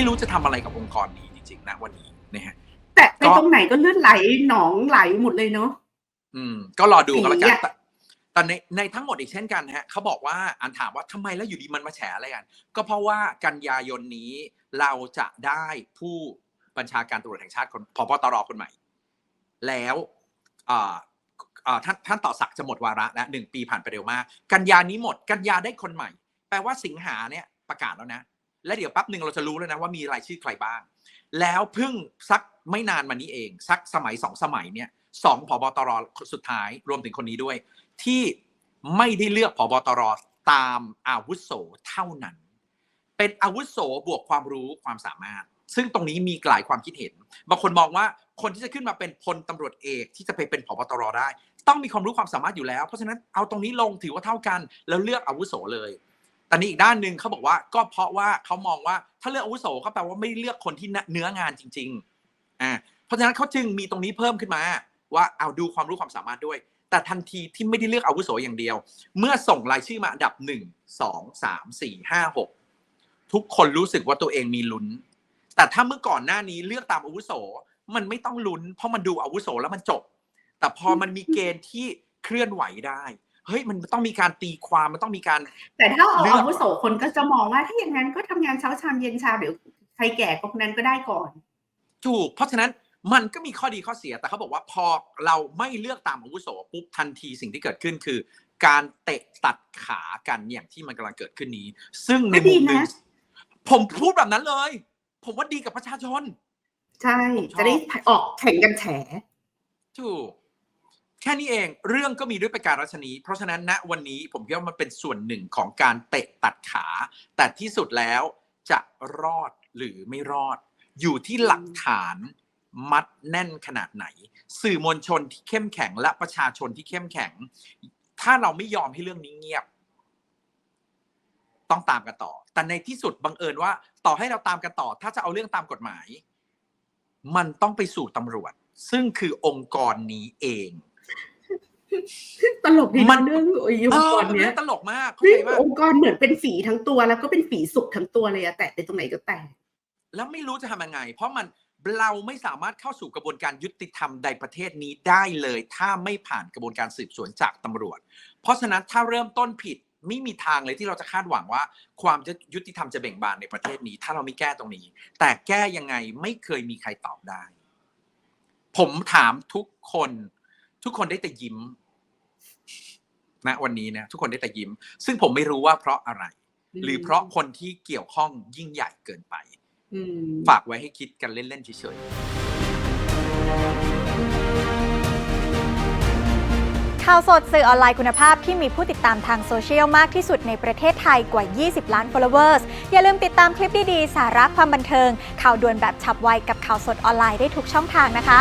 ไม่รู้จะทำอะไรกับองค์กรนี้จริงๆนะวันนี้นะฮะแต่ไปก็ตรงไหนก็เลือดไหลหนองไหลหมดเลยเนาะอืม ก็รอดูกันแล้วกันสีอะแต่แต่ในในทั้งหมดอีกเช่นกันนะฮะเขาบอกว่าอันถามว่าทำไมแล้วอยู่ดีมันมาแฉอะไรกัน ก็เพราะว่ากันยายนนี้เราจะได้ผู้บัญชาการตำรวจแห่งชาติคนพบตรคนใหม่ แล้วอ่าอ่าท่านท่านต่อศักดิ์จะหมดวาระแล้วหนึ่งปีผ่านไปเร็วมาก กันยานี้หมด กันยาได้คนใหม่ แปลว่าสิงหาเนี่ยประกาศแล้วนะ และเดี๋ยวแป๊บหนึ่งเราจะรู้แล้วนะว่ามีรายชื่อใครบ้าง แล้วเพิ่งสักไม่นานมานี้เอง สักสมัยสองสมัยเนี่ยสองผบตรสุดท้ายรวมถึงคนนี้ด้วย ที่ไม่ได้เลือกผบตรตามอาวุโสเท่านั้น เป็นอาวุโสบวกความรู้ความสามารถ ซึ่งตรงนี้มีหลายความคิดเห็นบางคนมองว่าคนที่จะขึ้นมาเป็นพลตำรวจเอกที่จะไปเป็นผบตรได้ ต้องมีความรู้ความสามารถอยู่แล้ว เพราะฉะนั้นเอาตรงนี้ลงถือว่าเท่ากัน แล้วเลือกอาวุโสเลย แต่นี่อีกด้านหนึ่งเขาบอกว่าก็เพราะว่าเขามองว่าถ้าเลือกอาวุโสก็แปลว่าไม่เลือกคนที่เนื้องานจริงๆอ่าเพราะฉะนั้นเขาจึงมีตรงนี้เพิ่มขึ้นมา ว่าเอาดูความรู้ความสามารถด้วย แต่ทันทีที่ไม่ได้เลือกอาวุโสอย่างเดียว เมื่อส่งรายชื่อมาอันดับหนึ่งสองสามสี่ห้าหกทุกคนรู้สึกว่าตัวเองมีลุ้น แต่ถ้าเมื่อก่อนหน้านี้เลือกตามอาวุโสมันไม่ต้องลุ้น เพราะมันดูอาวุโสแล้วมันจบ แต่พอมันมีเกณฑ์ที่เคลื่อนไหวได้ เฮ้ยมันต้องมีการตีความมันต้องมีการ แต่ถ้าเอาเลือกอาวุโสคนก็จะมองว่าถ้าอย่างนั้นก็ทำงานเช้าชามเย็นชามเดี๋ยวใครแก่ก็คนนั้นก็ได้ก่อน ถูก เพราะฉะนั้นมันก็มีข้อดีข้อเสียแต่เขาบอกว่าพอเราไม่เลือกตามอาวุโสปุ๊บทันทีสิ่งที่เกิดขึ้นคือ การเตะตัดขากันอย่างที่มันกำลังเกิดขึ้นนี้ ซึ่งในมุมหนึ่งก็ดีนะผมพูดแบบนั้นเลย ผมว่าดีกับประชาชน ใช่ผมชอบจะได้ออกแข่งกันแฉถูก แค่นี้เองเรื่องก็มีด้วยประการรัชนี เพราะฉะนั้นณวันนี้ผมคิดว่ามันเป็นส่วนหนึ่งของการเตะตัดขา แต่ที่สุดแล้วจะรอดหรือไม่รอด อยู่ที่หลักฐานมัดแน่นขนาดไหน สื่อมวลชนที่เข้มแข็งและประชาชนที่เข้มแข็ง ถ้าเราไม่ยอมให้เรื่องนี้เงียบ ต้องตามกันต่อ แต่ในที่สุดบังเอิญว่า ต่อให้เราตามกันต่อ ถ้าจะเอาเรื่องตามกฎหมาย มันต้องไปสู่ตำรวจ ซึ่งคือองค์กรนี้เอง ตลกดีมันะนเรื่องไอ้เอองค์กอรเป็นเนี้เรื่ยองตลกมากเข้าเฮ้ยใจว่าองค์กรเหมือนเป็นฝีทั้งตัว แล้วก็เป็นฝีสุกทั้งตัวเลยอะแตะไปตรงไหนก็แตะแล้วไม่รู้จะทำยังไง เพราะมันเราไม่สามารถเข้าสู่กระบวนการยุติธรรมในประเทศนี้ได้เลย ถ้าไม่ผ่านกระบวนการสืบสวนจากตำรวจ เพราะฉะนั้นถ้าเริ่มต้นผิดไม่มีทางเลยที่เราจะคาดหวังว่า ความยุติธรรมจะเบ่งบานในประเทศนี้ ถ้าเราไม่แก้ตรงนี้ แต่แก้ยังไงไม่เคยมีใครตอบได้ ผมถามทุกคน ทุกคนได้แต่ยิ้มณวันนี้นะทุกคนได้แต่ยิ้ม ซึ่งผมไม่รู้ว่าเพราะอะไร หรือเพราะคนที่เกี่ยวข้องยิ่งใหญ่เกินไปอืมฝากไว้ให้คิดกันเล่นๆเฉยข่าวสดสื่อออนไลน์คุณภาพที่มีผู้ติดตามทางโซเชียลมากที่สุดในประเทศไทยกว่า 20 ล้าน followers อย่าลืมติดตามคลิปดีๆ สาระความบันเทิง ข่าวด่วนแบบฉับไวกับข่าวสดออนไลน์ได้ทุกช่องทางนะคะ